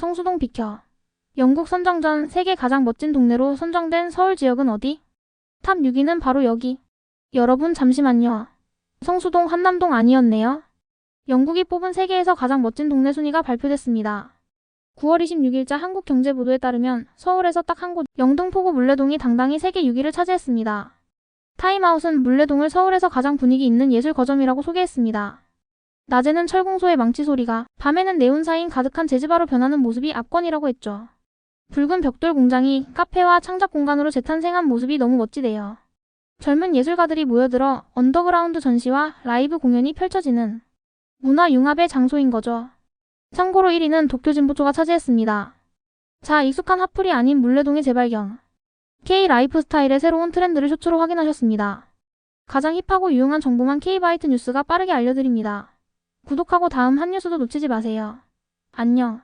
성수동 비켜. 영국 선정전 세계 가장 멋진 동네로 선정된 서울 지역은 어디? 탑 6위는 바로 여기. 여러분 잠시만요. 성수동 한남동 아니었네요. 영국이 뽑은 세계에서 가장 멋진 동네 순위가 발표됐습니다. 9월 26일자 한국경제보도에 따르면 서울에서 딱 한 곳 영등포구 물레동이 당당히 세계 6위를 차지했습니다. 타임아웃은 물레동을 서울에서 가장 분위기 있는 예술 거점이라고 소개했습니다. 낮에는 철공소의 망치 소리가, 밤에는 네온사인 가득한 재즈바로 변하는 모습이 압권이라고 했죠. 붉은 벽돌 공장이 카페와 창작 공간으로 재탄생한 모습이 너무 멋지대요. 젊은 예술가들이 모여들어 언더그라운드 전시와 라이브 공연이 펼쳐지는 문화 융합의 장소인 거죠. 참고로 1위는 도쿄 진보초가 차지했습니다. 자, 익숙한 핫플이 아닌 물레동의 재발견. K 라이프 스타일의 새로운 트렌드를 쇼츠로 확인하셨습니다. 가장 힙하고 유용한 정보만 K바이트 뉴스가 빠르게 알려드립니다. 구독하고 다음 한 뉴스도 놓치지 마세요. 안녕.